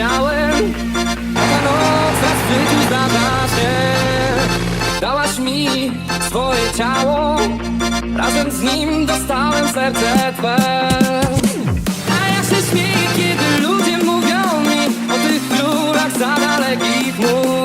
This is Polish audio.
chciałem Ta noc zaschwycił za dasze Dałaś mi swoje ciało Razem z nim dostałem serce Twe. A ja się śmieję, kiedy ludzie mówią mi O tych królach za dalekich mur